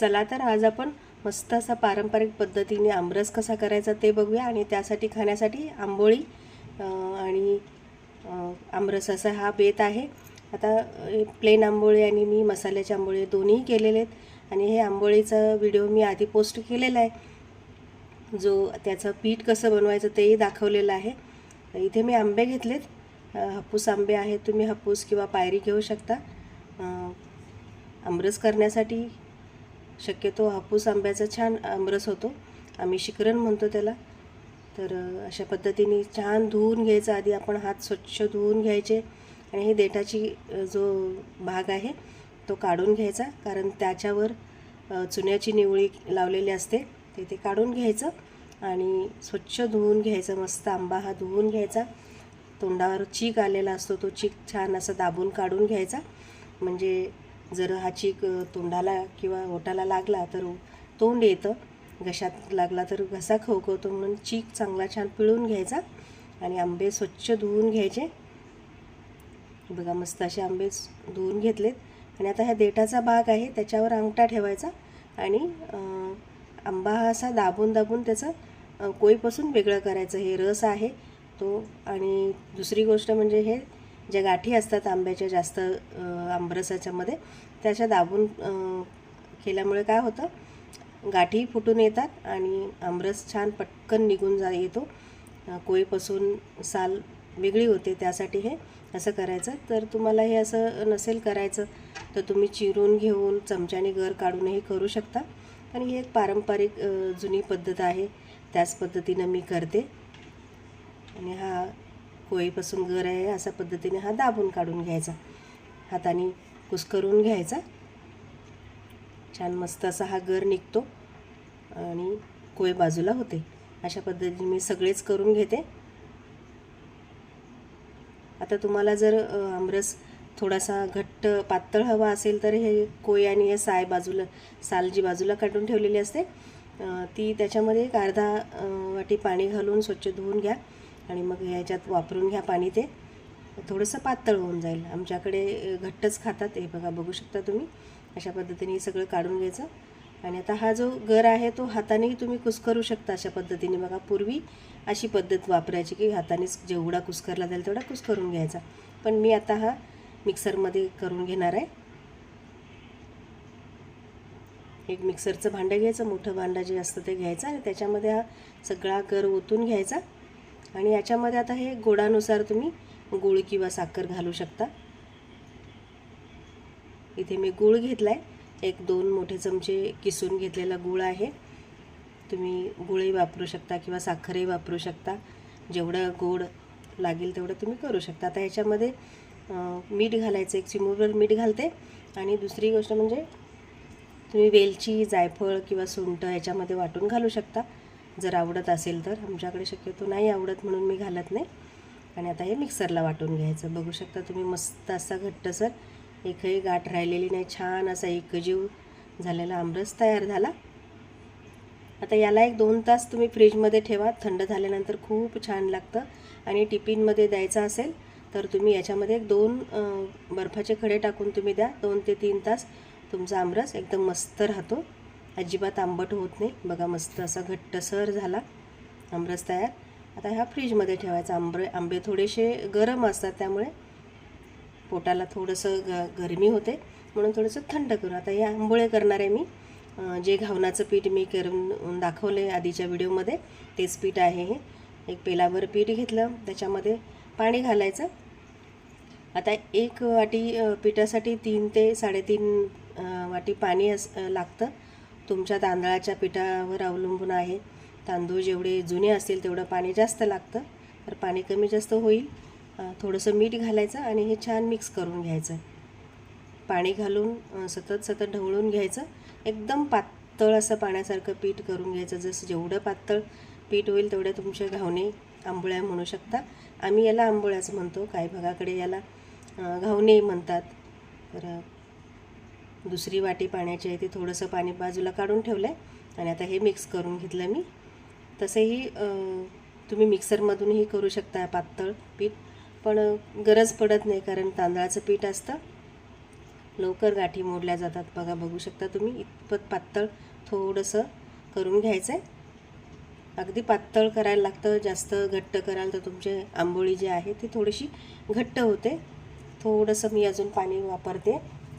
चला तर आज आपण मस्त असा पारंपरिक पद्धतीने आमरस कसा करायचा ते बघूया आणि त्यासाठी खाण्यासाठी आंबोळी आणि आमरस असा हा बेत आहे. आता प्लेन आंबोळी आणि मी मसाल्याचे आंबोळी दोन्ही केलेले आहेत आणि हे आंबोळीचा व्हिडिओ मी आधी पोस्ट केलेला आहे. जो त्याचं पीठ कसं बनवायचं तेही दाखवलेलं आहे. इथे मी आंबे घेतलेत. हापूस आंबे आहेत तुम्ही हापूस किंवा पायरी घेऊ शकता. आमरस करण्यासाठी शक्यतो हापूस आंब्याचा छान आमरस होतो. आम्ही शिकरण म्हणतो त्याला. तर अशा पद्धतीने छान धुवून घ्यायचं. आधी आपण हात स्वच्छ धुवून घ्यायचे आणि हे देठाची जो भाग आहे तो काढून घ्यायचा. कारण त्याच्यावर चुन्याची निवळी लावलेली असते. ते ते काढून घ्यायचं आणि स्वच्छ धुवून घ्यायचं. मस्त आंबा हा धुवून घ्यायचा. तोंडावर चीक आलेला असतो. तो चीक छान असा दाबून काढून घ्यायचा. म्हणजे जर हा चीक तोंडाला किंवा ओटाला लागला तर तोंड येतं. घशात लागला तर घसा खवखवतो म्हणून चीक चांगला छान पिळून घ्यायचा आणि आंबे स्वच्छ धुवून घ्यायचे. बघा मस्त असे आंबे धुवून घेतलेत. आणि आता ह्या देठाचा भाग आहे त्याच्यावर अंगठा ठेवायचा आणि आंबा हा असा दाबून दाबून त्याचं अं, कोईपासून वेगळं करायचं. हे रस आहे तो. आणि दुसरी गोष्ट म्हणजे हे ज्या गाठी असतात आंब्याच्या जास्त अं, आंबरसाच्यामध्ये त्याच्या दाबून केल्यामुळे काय होतं गाठी फुटून येतात आणि आमरस छान पटकन निघून जा येतो. कोळीपासून साल वेगळी होते त्यासाठी हे असं करायचं. तर तुम्हाला हे असं नसेल करायचं तर तुम्ही चिरून घेऊन चमच्याने गर काढूनही करू शकता. आणि ही एक पारंपरिक जुनी पद्धत आहे. त्याच पद्धतीनं मी करते. आणि हा कोळीपासून गर आहे अशा पद्धतीने हा दाबून काढून घ्यायचा. हाताने कुस्करून घ्यायचा. छान मस्त असा हा गर निघतो आणि कोय बाजूला होते. अशा पद्धतीने मी सगळेच करून घेते. आता तुम्हाला जर आमरस थोडासा घट्ट पातळ हवा असेल तर हे कोय आणि हे साय बाजूला साल जी बाजूला काढून ठेवलेली असते ती त्याच्यामध्ये एक अर्धा वाटी पाणी घालून स्वच्छ धुवून घ्या. आणि मग ह्याच्यात वापरून घ्या पाणी ते थोडंसं पातळ होऊन जाईल. आमच्याकडे घट्टच खातात. हे बघा बघू शकता तुम्ही. अशा पद्धतीने हे सगळं काढून घ्यायचं. आणि आता हा जो गर आहे तो हातानेही तुम्ही कुस्करू शकता अशा पद्धतीने. बघा पूर्वी अशी पद्धत वापरायची की हातानेच जेवढा कुस्करला जाईल तेवढा कुस्करून घ्यायचा. पण मी आता हा मिक्सरमध्ये करून घेणार आहे. एक मिक्सरचं भांडं घ्यायचं. मोठं भांडं जे असतं ते घ्यायचं. आणि त्याच्यामध्ये हा सगळा गर ओतून घ्यायचा. आणि याच्यामध्ये आता हे गोडानुसार तुम्ही गूळ किंवा साखर घालू शकता. इथे मी गूळ घेतला आहे एक दोन मोठे चमचे किसून घेतलेला गूळ आहे. तुम्ही गुळही वापरू शकता किंवा साखरही वापरू शकता. जेवढं गोड लागेल तेवढं तुम्ही करू शकता. आता ह्याच्यामध्ये मीठ घालायचं एक चिमूटभर मीठ घालते. आणि दुसरी गोष्ट म्हणजे तुम्ही वेलची जायफळ किंवा सुंठ ह्याच्यामध्ये वाटून घालू शकता. जर आवडत असेल तर आमच्याकडे शक्यतो नाही आवडत म्हणून मी घालत नाही. आणि आता हे मिक्सरला वाटून घ्यायचं. बघू शकता तुम्ही मस्त असा घट्टसर एकही गाठ राहिलेली नाही. छान असा एकजीव झालेला आमरस तयार झाला. आता याला एक दोन तास तुम्ही फ्रीजमध्ये ठेवा. थंड झाल्यानंतर खूप छान लागतं. आणि टिफिनमध्ये द्यायचं असेल तर तुम्ही याच्यामध्ये एक दोन बर्फाचे खडे टाकून तुम्ही द्या. दोन ते तीन तास तुमचा आमरस एकदम मस्त राहतो. अजिबात आंबट होत नाही. बघा मस्त असा घट्टसर झाला. आमरस तयार. आता ह्या फ्रीजमध्ये ठेवायचा. आंबे आंबे थोडेसे गरम असतात त्यामुळे पोटाला थोडंसं ग गरमी होते. म्हणून थोडंसं थंड करून आता हे आंबोळे करणार आहे मी. जे घावनाचं पीठ मी करून दाखवले आधीच्या व्हिडिओमध्ये तेच पीठ आहे हे. एक पेलाभर पीठ घेतलं. त्याच्यामध्ये पाणी घालायचं. आता एक वाटी पिठासाठी तीन ते साडेतीन वाटी पाणी अस लागतं. तुमच्या तांदळाच्या पिठावर अवलंबून आहे. तांदूळ जेवढे जुने असतील तेवढं पाणी जास्त लागतं. तर पाणी कमी जास्त होईल. थोडंसं मीठ घालायचं आणि हे छान मिक्स करून घ्यायचं. पाणी घालून सतत सतत ढवळून घ्यायचं. एकदम पातळ असं पाण्यासारखं पीठ करून घ्यायचं. जसं जेवढं पातळ पीठ होईल तेवढ्या तुमचे घावणे आंबोळ्या म्हणू शकता. आम्ही याला आंबोळ्याच म्हणतो. काही भागाकडे याला घावणे म्हणतात. तर दुसरी वाटी पाण्याची आहे ती थोडंसं पाणी बाजूला काढून ठेवलं आहे आणि आता हे मिक्स करून घेतलं मी. तसेही तुम्ही मिक्सरमधूनही करू शकता पातळ पीठ पण गरज पडत नाही कारण तांदळाचं पीठ असतं. लवकर गाठी मोडल्या जातात. बघा बघू शकता तुम्ही इतपत पातळ थोडंसं करून घ्यायचं आहे अगदी पातळ करायला लागतं जास्त घट्ट कराल तर तुमचे आंबोळी जी आहे ती थोडीशी घट्ट होते. थोडंसं मी अजून पाणी वापरते.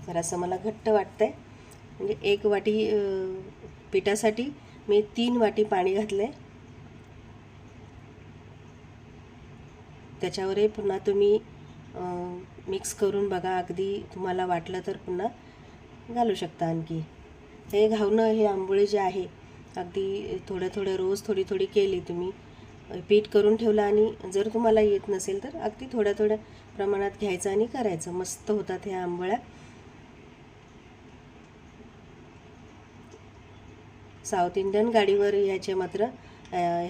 तर असं मला घट्ट वाटतं आहे म्हणजे एक वाटी पिठासाठी मी तीन वाटी पाणी घातलं आहे त्याच्यावरही पुन्हा तुम्ही मिक्स करून बघा. अगदी तुम्हाला वाटलं तर पुन्हा घालू शकता आणखी. हे घावणं हे आंबोळे जे आहे अगदी थोडं थोडं रोज थोडी थोडी केली तुम्ही. पीठ करून ठेवलं आणि जर तुम्हाला येत नसेल तर अगदी थोड्या थोड्या प्रमाणात घ्यायचं आणि करायचं. मस्त होतात ह्या आंबोळ्या. साऊथ इंडियन गाडीवर याचे मात्र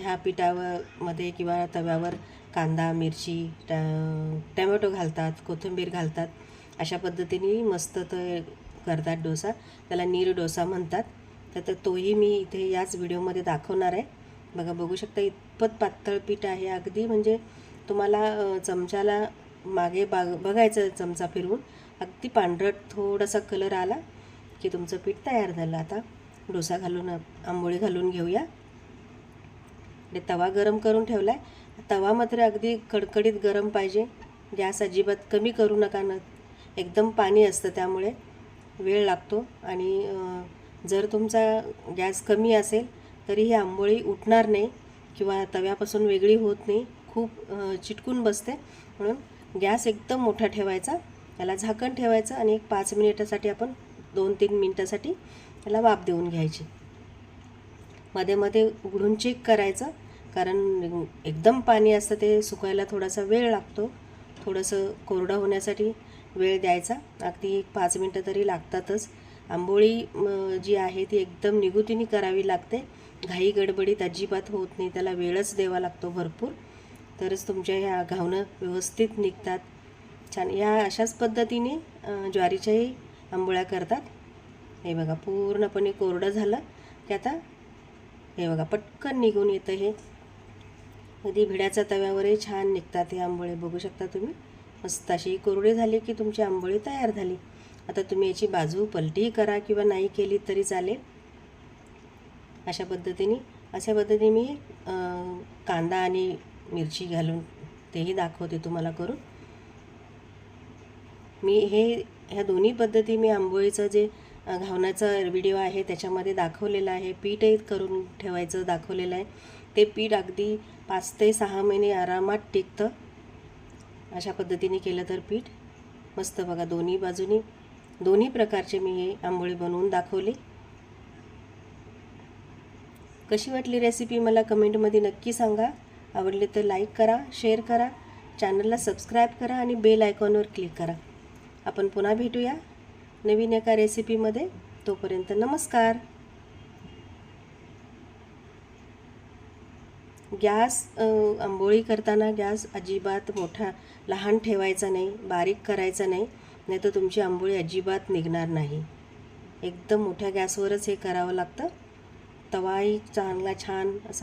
ह्या पिठावर मध्ये किंवा तव्यावर कांदा मिरची ट- टमॅटो घालतात कोथिंबीर घालतात. अशा पद्धतीने मस्त तर करतात डोसा. त्याला नीर डोसा म्हणतात. तर तोही मी इथे याच व्हिडिओमध्ये दाखवणार आहे. बघा बघू शकता इतपत पातळ पीठ आहे. अगदी म्हणजे तुम्हाला चमच्याला मागे बाग बघायचं चमचा फिरवून. अगदी पांढरट थोडासा कलर आला की तुमचं पीठ तयार झालं. आता डोसा घालून आंबोळी घालून घेऊया. ते तवा गरम करून ठेवला आहे तवा मात्र अगदी कडकडीत गरम पाहिजे. गॅस अजिबात कमी करू नका न. एकदम पाणी असतं त्यामुळे वेळ लागतो. आणि जर तुमचा गॅस कमी असेल तरी ही आंबोळी उठणार नाही किंवा तव्यापासून वेगळी होत नाही. खूप चिटकून बसते. म्हणून गॅस एकदम मोठा ठेवायचा. त्याला झाकण ठेवायचं आणि एक पाच मिनिटासाठी आपण दोन तीन मिनटासाठी त्याला वाफ देऊन घ्यायची. मध्ये मध्ये उघडून चेक करायचं. कारण एकदम पाणी असतं ते सुकायला थोडासा वेळ लागतो. थोडंसं कोरडं होण्यासाठी वेळ द्यायचा. अगदी एक पाच मिनटं तरी लागतातच. आंबोळी जी आहे ती एकदम निगुतीने करावी लागते. घाई गडबडीत अजिबात होत नाही. त्याला वेळच द्यावा लागतो भरपूर. तरच तुमच्या ह्या घावणं व्यवस्थित निघतात. छान. या अशाच पद्धतीने ज्वारीच्याही आंबोळ्या करतात. हे बघा पूर्णपणे कोरडं झालं. की आता हे बघा पटकन निघून येतं हे. अगदी भिड्याच्या तव्यावरही छान निघतात हे आंबोळे बघू शकता तुम्ही. मस्त अशी कोरडी झाली की तुमची आंबोळी तयार झाली. आता तुम्ही याची बाजू पलटी करा किंवा नाही केली तरी चालेल. अशा पद्धतीने अशा पद्धतीने मी कांदा आणि मिरची घालून तेही दाखवते तुम्हाला करून. मी हे ह्या दोन्ही पद्धती मी आंबोळीचं जे घावण्याचा व्हिडिओ आहे त्याच्यामध्ये दाखवलेला आहे. पीठही करून ठेवायचं दाखवलेलं आहे. ते पीठ अगदी पाच ते सहा महिने आरामात टिकतं. अशा पद्धतीने केलं तर पीठ मस्त बघा दोन्ही बाजूनी दोन्ही प्रकारचे मी हे आंबोळी बनवून दाखवली. कशी वाटली रेसिपी मला कमेंटमध्ये नक्की सांगा. आवडले तर लाईक करा शेअर करा. चॅनलला सबस्क्राईब करा आणि बेल आयकॉनवर क्लिक करा. आपण पुन्हा भेटूया. नवीन एका रेसिपीमध्ये तोपर्यंत नमस्कार. गॅस आंबोळी करताना गॅस अजिबात मोठा लहान ठेवायचा नाही बारीक करायचा नाही नाही तर तुमची आंबोळी अजिबात निघणार नाही. एकदम मोठ्या गॅसवरच हे करावं लागतं. तवाही चांगला छान असं